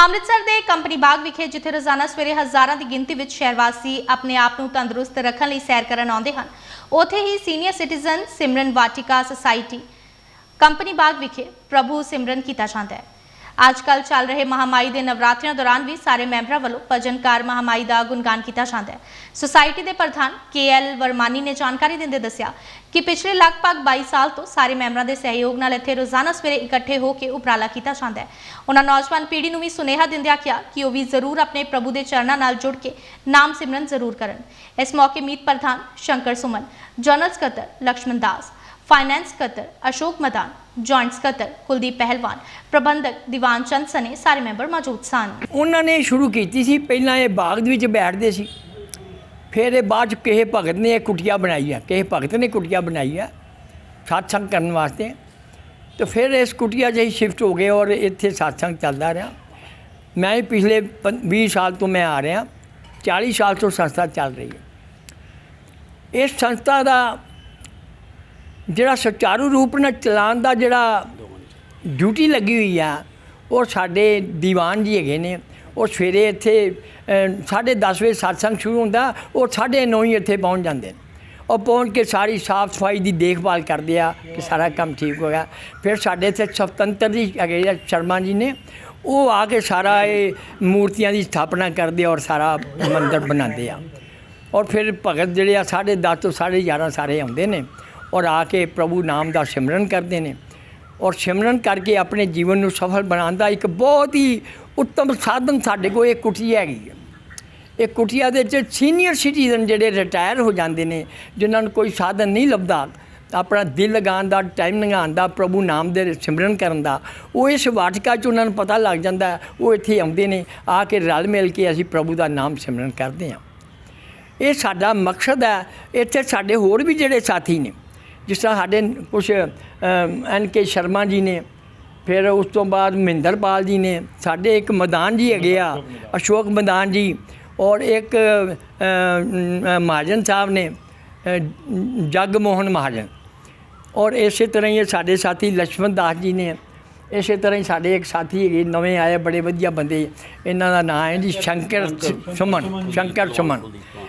ਅੰਮ੍ਰਿਤਸਰ ਦੇ ਕੰਪਨੀ ਬਾਗ ਵਿਖੇ ਜਿੱਥੇ ਰੋਜ਼ਾਨਾ ਸਵੇਰੇ ਹਜ਼ਾਰਾਂ ਦੀ ਗਿਣਤੀ ਵਿੱਚ ਸ਼ਹਿਰ ਵਾਸੀ ਆਪਣੇ ਆਪ ਨੂੰ ਤੰਦਰੁਸਤ ਰੱਖਣ ਲਈ ਸੈਰ ਕਰਨ ਆਉਂਦੇ ਹਨ, ਉੱਥੇ ਹੀ senior citizen Simran Vatika society company Bagh ਵਿਖੇ ਪ੍ਰਭੂ ਸਿਮਰਨ ਕੀਤਾ ਜਾਂਦਾ ਹੈ। ਅੱਜ ਅੱਜਕੱਲ ਚੱਲ ਰਹੇ ਮਹਾਮਾਈ ਦੇ ਨਵਰਾਤਰੀਆਂ ਦੌਰਾਨ ਵੀ ਸਾਰੇ ਮੈਂਬਰਾਂ ਵੱਲੋਂ ਭਜਨਕਾਰ ਮਹਾਮਾਈ ਦਾ ਗੁਣਗਾਨ ਕੀਤਾ ਜਾਂਦਾ ਹੈ। ਸੁਸਾਇਟੀ ਦੇ ਪ੍ਰਧਾਨ ਕੇਐਲ ਵਰਮਾਨੀ ਨੇ ਜਾਣਕਾਰੀ ਦਿੰਦੇ ਦੱਸਿਆ ਕਿ ਪਿਛਲੇ ਲਗਭਗ 22 ਸਾਲ ਤੋਂ ਸਾਰੇ ਮੈਂਬਰਾਂ ਦੇ ਸਹਿਯੋਗ ਨਾਲ ਇੱਥੇ ਰੋਜ਼ਾਨਾ ਸਵੇਰੇ ਇਕੱਠੇ ਹੋ ਕੇ ਉਪਰਾਲਾ ਕੀਤਾ ਜਾਂਦਾ ਹੈ। ਉਹਨਾਂ ਨੌਜਵਾਨ ਪੀੜ੍ਹੀ ਨੂੰ ਵੀ ਸੁਨੇਹਾ ਦਿੰਦਿਆਂ ਕਿਹਾ ਕਿ ਉਹ ਵੀ ਜ਼ਰੂਰ ਆਪਣੇ ਪ੍ਰਭੂ ਦੇ ਚਰਨਾਂ ਨਾਲ ਜੁੜ ਕੇ ਨਾਮ ਸਿਮਰਨ ਜ਼ਰੂਰ ਕਰਨ। ਇਸ ਮੌਕੇ ਮੀਤ ਪ੍ਰਧਾਨ ਸ਼ੰਕਰ ਸੁਮਨ, ਜਨਰਲ ਸਕੱਤਰ ਲਕਸ਼ਮਣ ਦਾਸ ਫਾਈਨੈਂਸ ਸਕੱਤਰ ਅਸ਼ੋਕ ਮਦਾਨ ਜੁਆਇੰਟ ਸਕੱਤਰ ਕੁਲਦੀਪ ਪਹਿਲਵਾਨ ਪ੍ਰਬੰਧਕ ਦੀਵਾਨ ਚੰਦ ਸਨੇ ਸਾਰੇ ਮੈਂਬਰ ਮੌਜੂਦ ਸਨ। ਉਹਨਾਂ ਨੇ ਸ਼ੁਰੂ ਕੀਤੀ ਸੀ, ਪਹਿਲਾਂ ਇਹ ਬਾਗ ਦੇ ਵਿੱਚ ਬੈਠਦੇ ਸੀ। ਫਿਰ ਇਹ ਬਾਅਦ ਚ ਕਿਸੇ ਭਗਤ ਨੇ ਇਹ ਕੁਟੀਆ ਬਣਾਈ ਆ, ਕਿਸੇ ਭਗਤ ਨੇ ਕੁਟੀਆ ਬਣਾਈ ਆ satsang ਕਰਨ ਵਾਸਤੇ। ਤੇ ਫਿਰ ਇਸ ਕੁਟੀਆ 'ਚ ਸ਼ਿਫਟ ਹੋ ਗਏ ਔਰ ਇੱਥੇ satsang ਚੱਲਦਾ ਰਿਹਾ। ਮੈਂ ਵੀ ਪਿਛਲੇ ਪੰ- 20 ਸਾਲ ਤੋਂ ਮੈਂ ਆ ਰਿਹਾ 40 ਸਾਲ ਤੋਂ ਸੰਸਥਾ ਚੱਲ ਰਹੀ ਹੈ। ਇਸ ਸੰਸਥਾ ਦਾ ਜਿਹੜਾ ਸੁਚਾਰੂ ਰੂਪ ਨਾਲ ਚਲਾਉਣ ਦਾ ਜਿਹੜਾ ਡਿਊਟੀ ਲੱਗੀ ਹੋਈ ਆ, ਉਹ ਸਾਡੇ ਦੀਵਾਨ ਜੀ ਹੈਗੇ ਨੇ। ਉਹ ਸਵੇਰੇ ਇੱਥੇ 10:30 ਵਜੇ satsang ਸ਼ੁਰੂ ਹੁੰਦਾ, ਉਹ 9:30 ਹੀ ਇੱਥੇ ਪਹੁੰਚ ਜਾਂਦੇ ਨੇ। ਉਹ ਪਹੁੰਚ ਕੇ ਸਾਰੀ ਸਾਫ਼ ਸਫ਼ਾਈ ਦੀ ਦੇਖਭਾਲ ਕਰਦੇ ਆ ਕਿ ਸਾਰਾ ਕੰਮ ਠੀਕ ਹੋ ਗਿਆ। ਫਿਰ ਸਾਡੇ ਇੱਥੇ ਸੁਤੰਤਰ ਜੀ ਹੈਗੇ ਆ, ਸ਼ਰਮਾ ਜੀ ਨੇ। ਉਹ ਆ ਕੇ ਸਾਰਾ ਇਹ ਮੂਰਤੀਆਂ ਦੀ ਸਥਾਪਨਾ ਕਰਦੇ ਔਰ ਸਾਰਾ ਮੰਦਿਰ ਬਣਾਉਂਦੇ ਆ। ਔਰ ਫਿਰ ਭਗਤ ਜਿਹੜੇ ਆ 10:30 ਤੋਂ 11:30 ਸਾਰੇ ਆਉਂਦੇ ਨੇ। ਔਰ ਆ ਕੇ ਪ੍ਰਭੂ ਨਾਮ ਦਾ ਸਿਮਰਨ ਕਰਦੇ ਨੇ। ਔਰ ਸਿਮਰਨ ਕਰਕੇ ਆਪਣੇ ਜੀਵਨ ਨੂੰ ਸਫਲ ਬਣਾਉਣ ਦਾ ਇੱਕ ਬਹੁਤ ਹੀ ਉੱਤਮ ਸਾਧਨ ਸਾਡੇ ਕੋਲ ਇਹ ਕੁਟੀ ਹੈਗੀ ਹੈ। ਇਹ ਕੁਟੀਆ ਦੇ ਵਿੱਚ ਸੀਨੀਅਰ ਸਿਟੀਜ਼ਨ ਜਿਹੜੇ ਰਿਟਾਇਰ ਹੋ ਜਾਂਦੇ ਨੇ, ਜਿਨ੍ਹਾਂ ਨੂੰ ਕੋਈ ਸਾਧਨ ਨਹੀਂ ਲੱਭਦਾ, ਆਪਣਾ ਦਿਲ ਲਗਾਉਣ ਦਾ ਟਾਈਮ ਲਗਾਉਣ ਦਾ, ਪ੍ਰਭੂ ਨਾਮ ਦੇ ਸਿਮਰਨ ਕਰਨ ਦਾ, ਉਹ ਇਸ ਵਾਟਿਕਾ 'ਚ ਉਹਨਾਂ ਨੂੰ ਪਤਾ ਲੱਗ ਜਾਂਦਾ ਉਹ ਇੱਥੇ ਆਉਂਦੇ ਨੇ, ਆ ਕੇ ਰਲ ਮਿਲ ਕੇ ਅਸੀਂ ਪ੍ਰਭੂ ਦਾ ਨਾਮ ਸਿਮਰਨ ਕਰਦੇ ਹਾਂ। ਇਹ ਸਾਡਾ ਮਕਸਦ ਹੈ, ਇੱਥੇ ਸਾਡੇ ਹੋਰ ਵੀ ਜਿਹੜੇ ਸਾਥੀ ਨੇ ਜਿਸ ਤਰ੍ਹਾਂ ਸਾਡੇ ਕੁਝ ਐਨ ਕੇ ਸ਼ਰਮਾ ਜੀ ਨੇ, ਫਿਰ ਉਸ ਤੋਂ ਬਾਅਦ ਮਹਿੰਦਰਪਾਲ ਜੀ ਨੇ, ਸਾਡੇ ਇੱਕ ਮੈਦਾਨ ਜੀ ਹੈਗੇ ਆ, ਅਸ਼ੋਕ ਮੈਦਾਨ ਜੀ, ਔਰ ਇੱਕ ਮਹਾਜਨ ਸਾਹਿਬ ਨੇ ਜਗ ਮੋਹਨ ਮਹਾਜਨ, ਔਰ ਇਸੇ ਤਰ੍ਹਾਂ ਹੀ ਸਾਡੇ ਸਾਥੀ ਲక్ష్మణ ਦਾਸ ਜੀ ਨੇ ਇਸੇ ਤਰ੍ਹਾਂ ਹੀ ਸਾਡੇ ਇੱਕ ਸਾਥੀ ਹੈਗੇ ਨਵੇਂ ਆਏ ਬੜੇ ਵਧੀਆ ਬੰਦੇ। ਇਹਨਾਂ ਦਾ ਨਾਮ ਹੈ ਜੀ ਸ਼ੰਕਰ ਸੁਮਨ ਸ਼ੰਕਰ ਸੁਮਨ।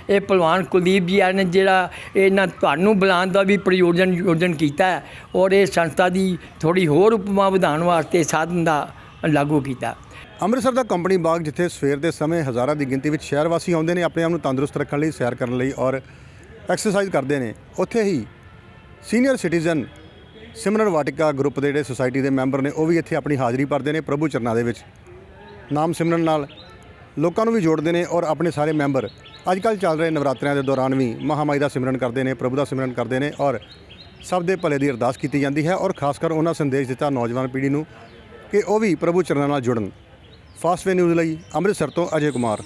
ਇਹ ਪਹਿਲਵਾਨ ਕੁਲਦੀਪ ਜੀ ਆਏ ਨੇ ਜਿਹੜਾ ਇਹਨਾਂ ਤੁਹਾਨੂੰ ਬੁਲਾਉਣ ਦਾ ਵੀ ਪ੍ਰਯੋਜਨ ਯੋਜਨ ਕੀਤਾ ਹੈ ਔਰ ਇਹ ਸੰਸਥਾ ਦੀ ਥੋੜੀ ਹੋਰ ਉਪਮਾ ਵਧਾਉਣ ਵਾਸਤੇ ਸਾਧਨ ਦਾ ਲਾਗੂ ਕੀਤਾ। ਅੰਮ੍ਰਿਤਸਰ ਦਾ ਕੰਪਨੀ ਬਾਗ ਜਿੱਥੇ ਸਵੇਰ ਦੇ ਸਮੇਂ ਹਜ਼ਾਰਾਂ ਦੀ ਗਿਣਤੀ ਵਿੱਚ ਸ਼ਹਿਰ ਵਾਸੀ ਆਉਂਦੇ ਨੇ ਆਪਣੇ ਆਪ ਨੂੰ ਤੰਦਰੁਸਤ ਰੱਖਣ ਲਈ ਸੈਰ ਕਰਨ ਲਈ ਔਰ ਐਕਸਰਸਾਈਜ਼ ਕਰਦੇ ਨੇ ਉੱਥੇ ਹੀ senior citizen Simran Vatika group ਦੇ ਜਿਹੜੇ ਸੁਸਾਇਟੀ ਦੇ ਮੈਂਬਰ ਨੇ, ਉਹ ਵੀ ਇੱਥੇ ਆਪਣੀ ਹਾਜ਼ਰੀ ਭਰਦੇ ਨੇ ਪ੍ਰਭੂ ਚਰਨਾਂ ਦੇ ਵਿੱਚ। ਨਾਮ ਸਿਮਰਨ ਨਾਲ ਲੋਕਾਂ ਨੂੰ ਵੀ ਜੋੜਦੇ ਨੇ ਔਰ ਆਪਣੇ ਸਾਰੇ ਮੈਂਬਰ। ਅੱਜ ਕੱਲ੍ਹ ਚੱਲ ਰਹੇ ਨਵਰਾਤਰਿਆਂ ਦੇ ਦੌਰਾਨ ਵੀ ਮਹਾਮਾਈ ਦਾ ਸਿਮਰਨ ਕਰਦੇ ਨੇ, ਪ੍ਰਭੂ ਦਾ ਸਿਮਰਨ ਕਰਦੇ ਨੇ ਔਰ ਸਭ ਦੇ ਭਲੇ ਦੀ ਅਰਦਾਸ ਕੀਤੀ ਜਾਂਦੀ ਹੈ ਔਰ ਖਾਸ ਕਰ ਉਹਨਾਂ ਸੰਦੇਸ਼ ਦਿੱਤਾ ਨੌਜਵਾਨ ਪੀੜ੍ਹੀ ਨੂੰ ਕਿ ਉਹ ਵੀ ਪ੍ਰਭੂ ਚਰਨਾਂ ਨਾਲ ਜੁੜਨ। ਫਾਸਟਵੇ ਨਿਊਜ਼ ਲਈ ਅੰਮ੍ਰਿਤਸਰ ਤੋਂ ਅਜੇ ਕੁਮਾਰ।